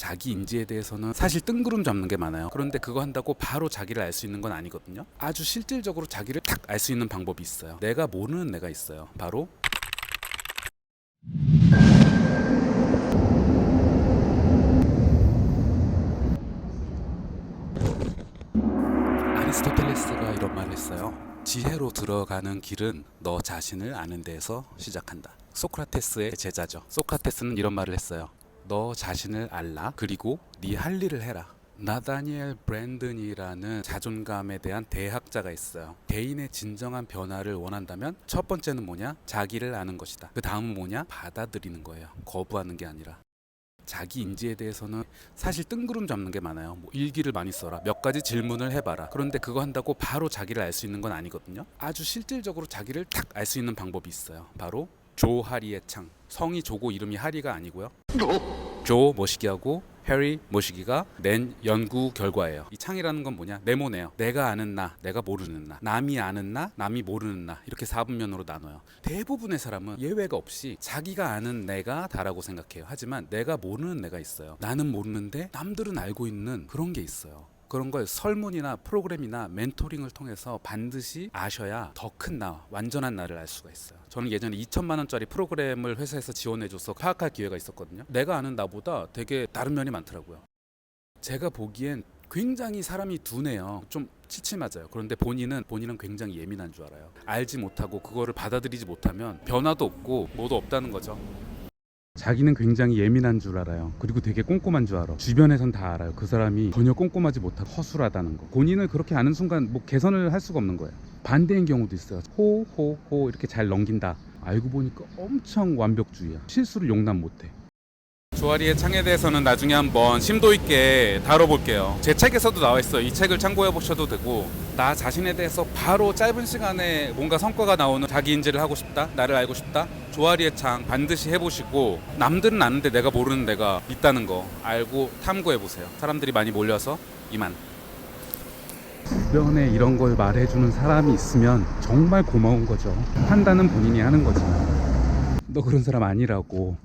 자기 인지에 대해서는 사실 뜬구름 잡는 게 많아요. 그런데 그거 한다고 바로 자기를 알 수 있는 건 아니거든요. 아주 실질적으로 자기를 딱 알 수 있는 방법이 있어요. 내가 모르는 내가 있어요. 바로 아리스토텔레스가 이런 말을 했어요. 지혜로 들어가는 길은 너 자신을 아는 데에서 시작한다. 소크라테스의 제자죠. 소크라테스는 이런 말을 했어요. 너 자신을 알라. 그리고 네 할 일을 해라. 나다니엘 브랜든이라는 자존감에 대한 대학자가 있어요. 개인의 진정한 변화를 원한다면 첫 번째는 뭐냐? 자기를 아는 것이다. 그 다음은 뭐냐? 받아들이는 거예요. 거부하는 게 아니라. 자기 인지에 대해서는 사실 뜬구름 잡는 게 많아요. 뭐 일기를 많이 써라. 몇 가지 질문을 해봐라. 그런데 그거 한다고 바로 자기를 알 수 있는 건 아니거든요. 아주 실질적으로 자기를 딱알수 있는 방법이 있어요. 바로 조하리의 창. 성이 조고 이름이 하리가 아니고요. 조 모시기하고 해리 모시기가 낸 연구 결과예요. 이 창이라는 건 뭐냐? 네모네요. 내가 아는 나, 내가 모르는 나, 남이 아는 나, 남이 모르는 나 이렇게 4분면으로 나눠요. 대부분의 사람은 예외가 없이 자기가 아는 내가 다라고 생각해요. 하지만 내가 모르는 내가 있어요. 나는 모르는데 남들은 알고 있는 그런 게 있어요. 그런 걸 설문이나 프로그램이나 멘토링을 통해서 반드시 아셔야 더 큰 나, 완전한 나를 알 수가 있어요. 저는 예전에 2천만 원짜리 프로그램을 회사에서 지원해줘서 파악할 기회가 있었거든요. 내가 아는 나보다 되게 다른 면이 많더라고요. 제가 보기엔 굉장히 사람이 둔해요. 좀 치침맞아요. 그런데 본인은 본인은 굉장히 예민한 줄 알아요. 알지 못하고 그거를 받아들이지 못하면 변화도 없고 뭐도 없다는 거죠. 자기는 굉장히 예민한 줄 알아요. 그리고 되게 꼼꼼한 줄 알아. 주변에선 다 알아요. 그 사람이 전혀 꼼꼼하지 못하고 허술하다는 거. 본인을 그렇게 아는 순간 뭐 개선을 할 수가 없는 거예요. 반대인 경우도 있어요. 호, 호, 호 이렇게 잘 넘긴다. 알고 보니까 엄청 완벽주의야. 실수를 용납 못해. 조아리의 창에 대해서는 나중에 한번 심도 있게 다뤄볼게요. 제 책에서도 나와 있어요. 이 책을 참고해 보셔도 되고 나 자신에 대해서 바로 짧은 시간에 뭔가 성과가 나오는 자기 인지를 하고 싶다, 나를 알고 싶다. 조아리의 창 반드시 해보시고 남들은 아는데 내가 모르는 내가 있다는 거 알고 탐구해 보세요. 사람들이 많이 몰려서 이만. 주변에 이런 걸 말해주는 사람이 있으면 정말 고마운 거죠. 판단은 본인이 하는 거지만 너 그런 사람 아니라고